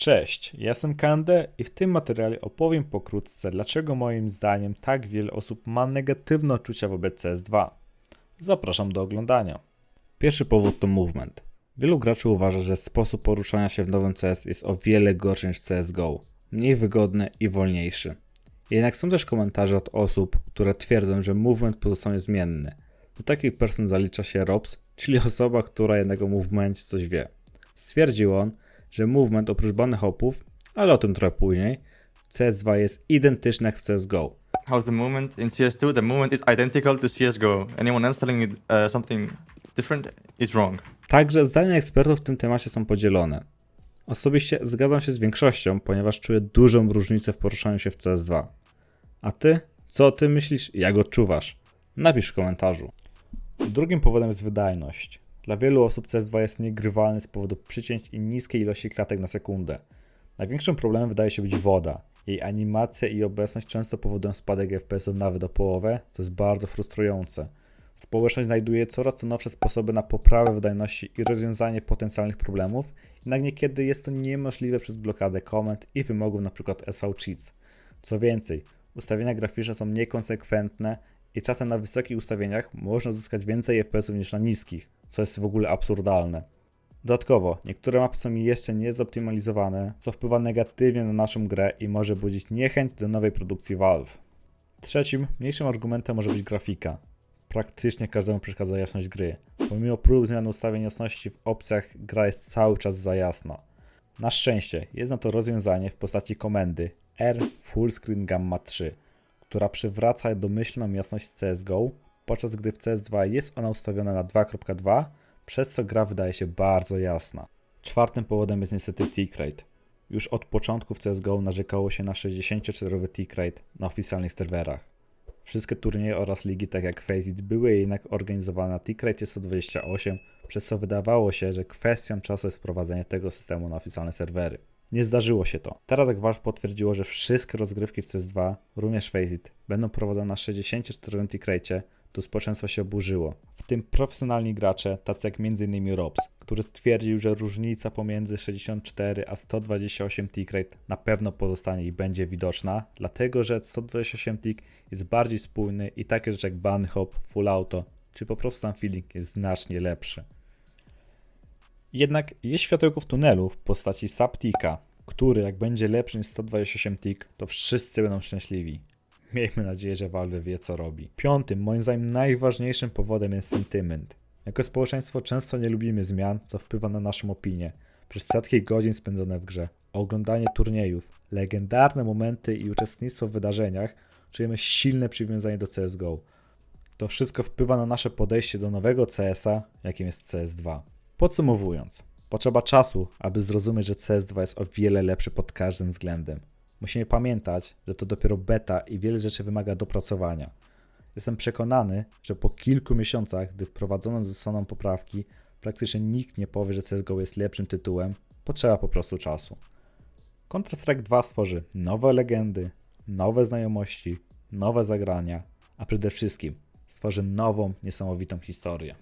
Cześć, ja jestem Kande i w tym materiale opowiem pokrótce, dlaczego moim zdaniem tak wiele osób ma negatywne odczucia wobec CS2. Zapraszam do oglądania. Pierwszy powód to movement. Wielu graczy uważa, że sposób poruszania się w nowym CS jest o wiele gorszy niż CSGO, mniej wygodny i wolniejszy. Jednak są też komentarze od osób, które twierdzą, że movement pozostanie zmienny. Do takich person zalicza się Robs, czyli osoba, która jednak o movemencie coś wie. Stwierdził on, że movement oprócz bany hopów, ale o tym trochę później, w CS2 jest identyczny jak w CSGO. How's the movement in CS2? The movement is identical to CSGO. Anyone else telling me uh, something different is wrong. Także zdania ekspertów w tym temacie są podzielone. Osobiście zgadzam się z większością, ponieważ czuję dużą różnicę w poruszaniu się w CS2. A ty? Co o tym myślisz? Jak odczuwasz? Napisz w komentarzu. Drugim powodem jest wydajność. Dla wielu osób CS2 jest niegrywalny z powodu przycięć i niskiej ilości klatek na sekundę. Największym problemem wydaje się być woda. Jej animacja i obecność często powodują spadek FPS-ów nawet o połowę, co jest bardzo frustrujące. Społeczność znajduje coraz to nowsze sposoby na poprawę wydajności i rozwiązanie potencjalnych problemów, jednak niekiedy jest to niemożliwe przez blokadę komend i wymogów np. SV Cheats. Co więcej, ustawienia graficzne są niekonsekwentne i czasem na wysokich ustawieniach można uzyskać więcej FPS-ów niż na niskich, co jest w ogóle absurdalne. Dodatkowo, niektóre mapy są jeszcze niezoptymalizowane, co wpływa negatywnie na naszą grę i może budzić niechęć do nowej produkcji Valve. Trzecim, mniejszym argumentem może być grafika. Praktycznie każdemu przeszkadza jasność gry. Pomimo prób zmiany ustawień jasności w opcjach, gra jest cały czas za jasna. Na szczęście jest na to rozwiązanie w postaci komendy R Full Screen Gamma 3, która przywraca domyślną jasność CSGO, podczas gdy w CS2 jest ona ustawiona na 2.2, przez co gra wydaje się bardzo jasna. Czwartym powodem jest niestety tick rate. Już od początku w CSGO narzekało się na 64 tick rate na oficjalnych serwerach. Wszystkie turnieje oraz ligi, tak jak Faceit, były jednak organizowane na tick rate 128, przez co wydawało się, że kwestią czasu jest wprowadzenie tego systemu na oficjalne serwery. Nie zdarzyło się to. Teraz jak Valve potwierdziło, że wszystkie rozgrywki w CS2, również Faceit, będą prowadzone na 64 tick rate, to społeczeństwo się oburzyło. W tym profesjonalni gracze, tacy jak m.in. Robs, który stwierdził, że różnica pomiędzy 64 a 128 tick rate na pewno pozostanie i będzie widoczna, dlatego że 128 tick jest bardziej spójny i takie rzeczy jak bunny hop, full auto, czy po prostu sam feeling jest znacznie lepszy. Jednak jest światełko w tunelu w postaci Saptika, który jak będzie lepszy niż 128 tick, to wszyscy będą szczęśliwi. Miejmy nadzieję, że Valve wie co robi. Piątym, moim zdaniem najważniejszym powodem jest sentyment. Jako społeczeństwo często nie lubimy zmian, co wpływa na naszą opinię. Przez setki godzin spędzone w grze, oglądanie turniejów, legendarne momenty i uczestnictwo w wydarzeniach, czujemy silne przywiązanie do CSGO. To wszystko wpływa na nasze podejście do nowego CS-a, jakim jest CS2. Podsumowując, potrzeba czasu, aby zrozumieć, że CS2 jest o wiele lepszy pod każdym względem. Musimy pamiętać, że to dopiero beta i wiele rzeczy wymaga dopracowania. Jestem przekonany, że po kilku miesiącach, gdy wprowadzono zostaną poprawki, praktycznie nikt nie powie, że CSGO jest lepszym tytułem, potrzeba po prostu czasu. Counter-Strike 2 stworzy nowe legendy, nowe znajomości, nowe zagrania, a przede wszystkim stworzy nową, niesamowitą historię.